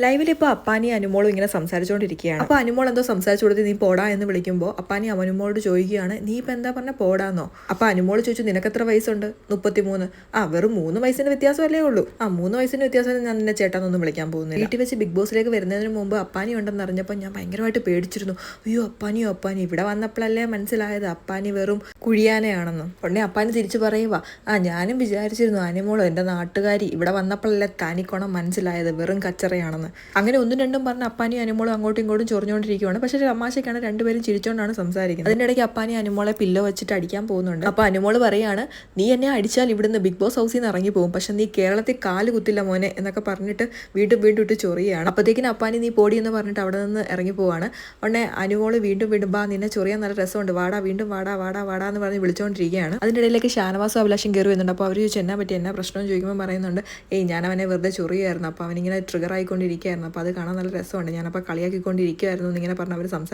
ലൈവിൽ ഇപ്പോൾ അപ്പാനി അനുമോളും ഇങ്ങനെ സംസാരിച്ചുകൊണ്ടിരിക്കുകയാണ് അപ്പോൾ അനുമോൾ എന്തോ സംസാരിച്ചു കൊടുത്ത് നീ പോടാ എന്ന് വിളിക്കുമ്പോൾ അപ്പാനി അവനുമോളോട് ചോദിക്കുകയാണ് നീ ഇപ്പം എന്താ പറഞ്ഞ പോടാന്നോ? അപ്പോൾ അനുമോൾ ചോദിച്ചു നിനക്ക് എത്ര വയസ്സുണ്ട്? മുപ്പത്തിമൂന്ന്. ആ വെറും മൂന്ന് വയസ്സിന്റെ വ്യത്യാസമല്ലേ ഉള്ളൂ. ആ മൂന്ന് വയസ്സിന് വ്യത്യാസം ഞാൻ നിന്നെ ചേട്ടാന്നൊന്നും വിളിക്കാൻ പോകുന്നില്ല. വീട്ടിൽ വെച്ച് ബിഗ് ബോസിലേക്ക് വരുന്നതിന് മുമ്പ് അപ്പാനി ഉണ്ടെന്ന് അറിഞ്ഞപ്പോൾ ഞാൻ ഭയങ്കരമായിട്ട് പേടിച്ചിരുന്നു. അയ്യോ അപ്പാനിയോ അപ്പാനി? ഇവിടെ വന്നപ്പോഴല്ലേ മനസ്സിലായത് അപ്പാനി വെറും കുഴിയാനയാണെന്ന്. ഉടനെ അപ്പാനി തിരിച്ചു പറയുക ആ ഞാനും വിചാരിച്ചിരുന്നു അനുമോളോ എന്റെ നാട്ടുകാരി ഇവിടെ വന്നപ്പോഴല്ലേ തനിക്കോണം മനസ്സിലായത് വെറും കച്ചറയാണെന്ന്. അങ്ങനെ ഒന്നും രണ്ടും പറഞ്ഞ് അപ്പാനി അനുമോളും അങ്ങോട്ടും ഇങ്ങോട്ടും ചൊറിഞ്ഞുകൊണ്ടിരിക്കുകയാണ് പക്ഷേ തമാശയ്ക്കാണ് രണ്ടുപേരും ചിരിച്ചുകൊണ്ടാണ് സംസാരിക്കുന്നത്. അതിന്റെ ഇടയ്ക്ക് അപ്പാനി അനുമോളെ പില്ലോ വെച്ചിട്ട് അടിക്കാൻ പോകുന്നുണ്ട്. അപ്പോൾ അനുമോൾ പറയാണ് നീ എന്നെ അടിച്ചാൽ ഇവിടുന്ന് ബിഗ് ബോസ് ഹൗസിൽ നിന്ന് ഇറങ്ങി പോകും. പക്ഷെ നീ കേരളത്തിൽ കാൽ കുത്തില്ല മോനെ എന്നൊക്കെ പറഞ്ഞിട്ട് വീണ്ടും വീണ്ടും ഇട്ട് ചൊറിയാണ് അപ്പോഴത്തേക്കിന് അപ്പാനി നീ പോടി എന്ന് പറഞ്ഞിട്ട് അവിടെ നിന്ന് ഇറങ്ങി പോവാണ്. ഉടനെ അനുമോൾ വീണ്ടും വീണ്ടും ബാ നിന്നെ ചൊറിയാൻ നല്ല രസമുണ്ട്. വാടാ വീണ്ടും വാടാ വാടാ വാടാ എന്ന് പറഞ്ഞ് വിളിച്ചുകൊണ്ടിരിക്കുകയാണ് അതിന്റെ ഇടയിലേക്ക് ഷാനവാസും അഭിലാഷം കയറി വരുന്നുണ്ട്. അപ്പോൾ അവർ ചോദിച്ചു എന്നാ പറ്റി? എന്നാ പ്രശ്നം ചോദിക്കുമ്പോൾ പറയുന്നുണ്ട് ഏയ് ഞാൻ അവനെ വെറുതെ ചൊറിയായിരുന്നു അപ്പോൾ അവനിങ്ങനെ ട്രിഗർ ആയിക്കൊണ്ടിരിക്കുകയായിരുന്നു അപ്പോൾ അത് കാണാൻ നല്ല രസമുണ്ട്. ഞാനപ്പോൾ കളിയാക്കിക്കൊണ്ടിരിക്കുകയായിരുന്നു എന്നിങ്ങനെ പറഞ്ഞ് അവർ സംസാരിച്ചു.